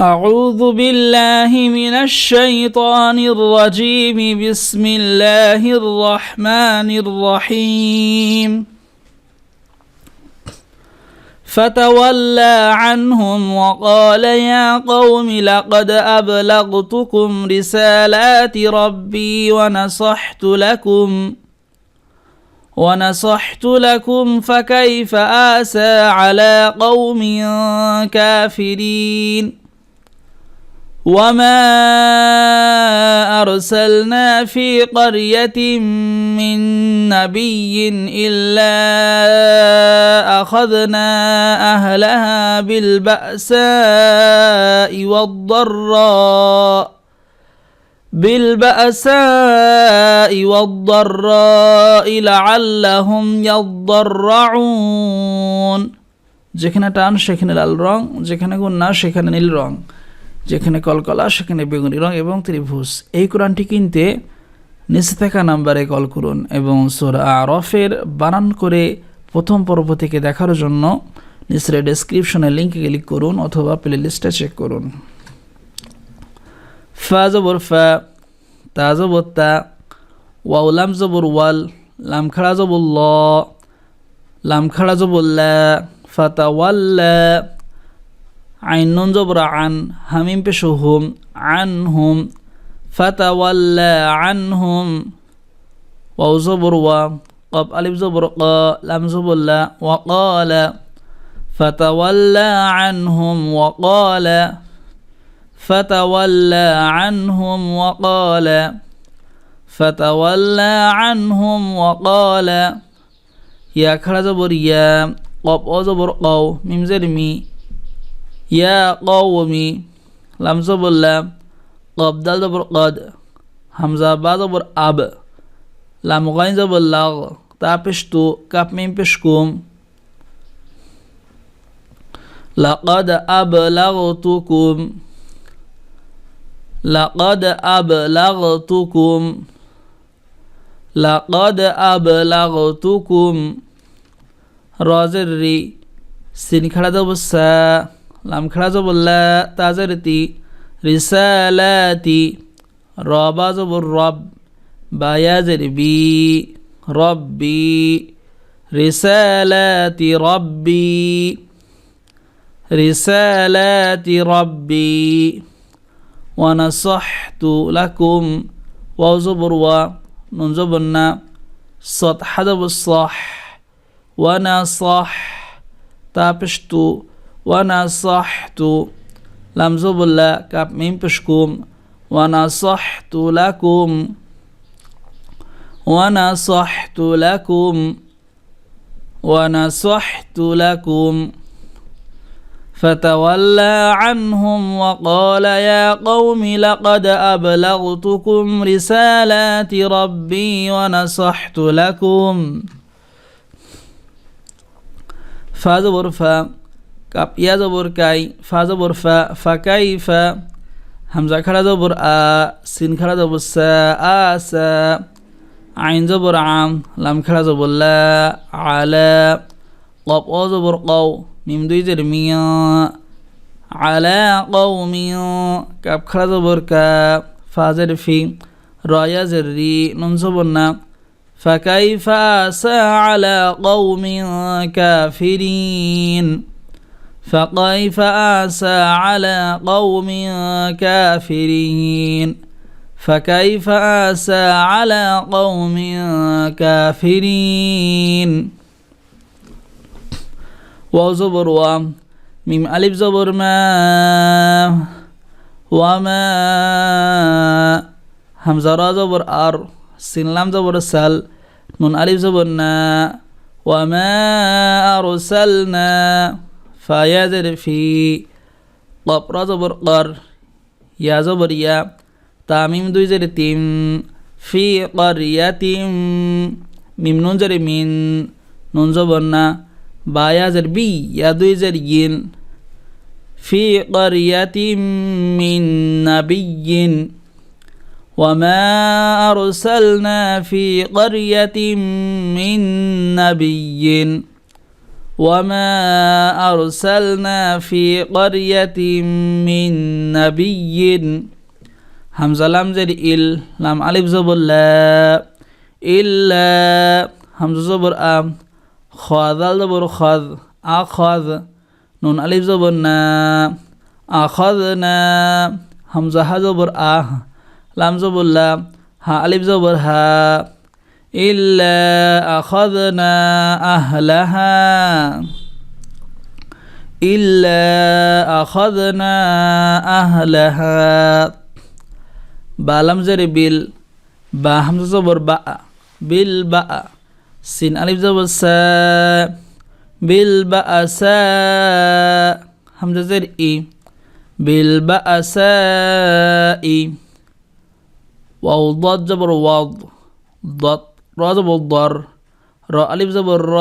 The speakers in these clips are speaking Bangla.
أعوذ بالله من الشيطان الرجيم. بسم الله الرحمن الرحيم. فتولى عنهم وقال يا قوم لقد أبلغتكم رسالات ربي ونصحت لكم ونصحت لكم فكيف آسى على قوم كافرين. وما أرسلنا في قرية من نبي إلا أخذنا أهلها بالبأساء والضراء بالبأساء والضراء لعلهم يضرعون যেখানে টান সেখানে লাল রং যেখানে গুন্না সেখানে নীল রং যেখানে কলকলা, সেখানে বেগুনি রং এবং ত্রিভুজ। এই কোরআনটি কিনতে নিচে থাকা নাম্বারে কল করুন এবং সোরা আরফের বানান করে প্রথম পর্ব থেকে দেখার জন্য নিচের ডেসক্রিপশনে লিঙ্কে ক্লিক করুন অথবা প্লে লিস্টে চেক করুন। ফা জবর ফা, তা জবর তা ওয়াউলাম জবর ওয়াল, লাম খাড়া জবর ল, লাম খাড়া জবর লা ফাতা ওয়াল্লা عين نزبر عن همين بشهم عنهم فتولى عنهم. واو زبر و قب ألف زبر قا لم زبر لا وقال فتولى عنهم وقال فتولى عنهم وقال فتولى عنهم وقال يا كرز بريا قب أزبر قو ميم زرمي ইয়া কওমি লাম জবল্লাম কব দাল জবর কদ হামজা বা জবর আব লাম গাইন জবর লাগ তা পেশতু কাপ মিম পেশকুম لقد أبلغتكم لقد أبلغتكم لقد أبلغتكم رازري سين خلا دبسا লাম খাড়া জবল্লা তাজারতি রিসালাতি রবা জবর রব বায়াজের বি রব্বি রিসালাতি রব্বি রিসালাতি রব্বি ونصحت لكم واو زبر و نون زبرنا صد حدب الصح ونصح تابشتو ونصحت لم زبلا كاب ميم بشكم ونصحت لكم ونصحت لكم ونصحت لكم. فتولى عنهم وقال يا قوم لقد أبلغتكم رسالات ربي ونصحت لكم. فاذا فا কাপ ইয়া জবর কাই ফা জবর ফা ফাকাই ফা হামজা খাড়া জবর আ সিন খাড়া জবর সা আ সা আইন জবর আম লাম খাড়া জবর লা আলা কপ ও জবর কও মিম দুই জের মিয়া আলা কও মিয়া কাপ খাড়া জবর কা ফা জের ফি রয়া জের রি নুন জবর না فكيف أسى على قوم كافرين فكيف آسى على قوم كافرين؟ فكيف آسى على قوم كافرين؟ واو زبر و ميم ألف زبر ما وما همزة را زبر أر سين لام زبر سل نون ألف زبر نا وما أرسلنا. فيزر في قب را قر يا زبر يا تاميم دو زر تيم في قرية ميم نون زر من نون زبرنا با يا زر بي يا دو زر ين في قرية من نبي وما أرسلنا في قرية من نبي وما أرسلنا في قرية من نبي হামজা লাম জের ইল লাম আলিফ জবর লা ইল্লা হামজা জবর আম খাদাল জবর খাদ আ খাদ নুন আলিফ জবর না আখাদনা হামজা হা জবর আহ লাম জবর লা হা আলিফ জবর হা إلا أخذنا أهلها إلا أخذنا أهلها بالم زر بيل با حمزة زبر با بيل با سين ألف زبر سا بيل با سا حمزة زر إي بيل با سا إي واو ضد زبر واو ضد র জবর দর র আলিফ জবর র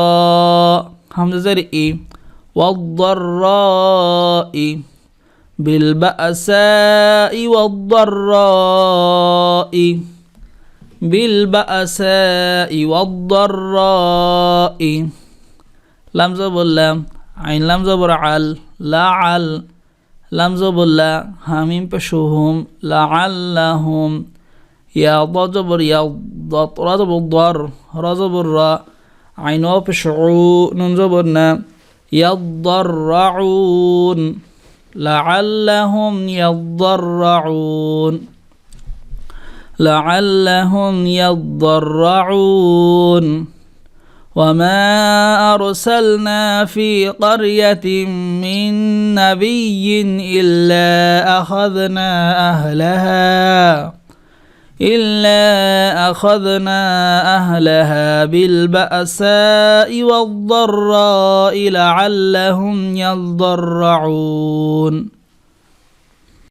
হামজা জের ই والضراء بالبأساء والضراء بالبأساء والضراء لم زبر لام عين لم زبر عل لعل لم زبر لا حميم بشوهم لعلهم يا ضا يا ضا رضب الضر رضب الراء عين واف شعو نون يضرعون لعلهم يضرعون لعلهم يضرعون. وما أرسلنا في قرية من نبي إلا أخذنا أهلها. إلا أخذنا أهلها بالبأساء والضراء لعلهم يضرعون.